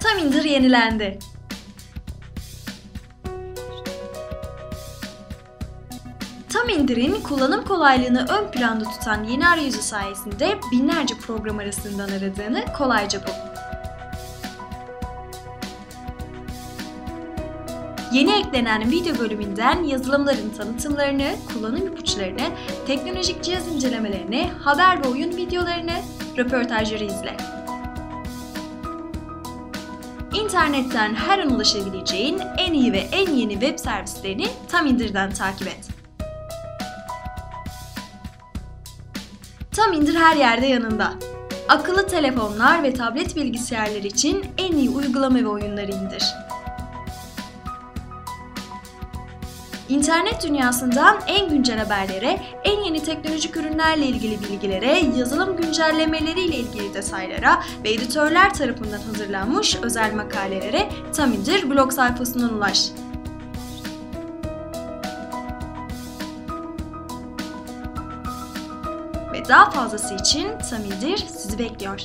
Tam indir yenilendi. Tam indirin kullanım kolaylığını ön planda tutan yeni arayüzü sayesinde binlerce program arasından aradığını kolayca bul. Yeni eklenen video bölümünden yazılımların tanıtımlarını, kullanım ipuçlarını, teknolojik cihaz incelemelerini, haber ve oyun videolarını, röportajları izle. İnternetten her an ulaşabileceğin en iyi ve en yeni web servislerini tam indirden takip et. Tam indir her yerde yanında. Akıllı telefonlar ve tablet bilgisayarlar için en iyi uygulama ve oyunları indir. İnternet dünyasından en güncel haberlere, en yeni teknolojik ürünlerle ilgili bilgilere, yazılım güncellemeleri ile ilgili detaylara ve editörler tarafından hazırlanmış özel makalelere tam indir blog sayfasından ulaş. Ve daha fazlası için Tam indir sizi bekliyor.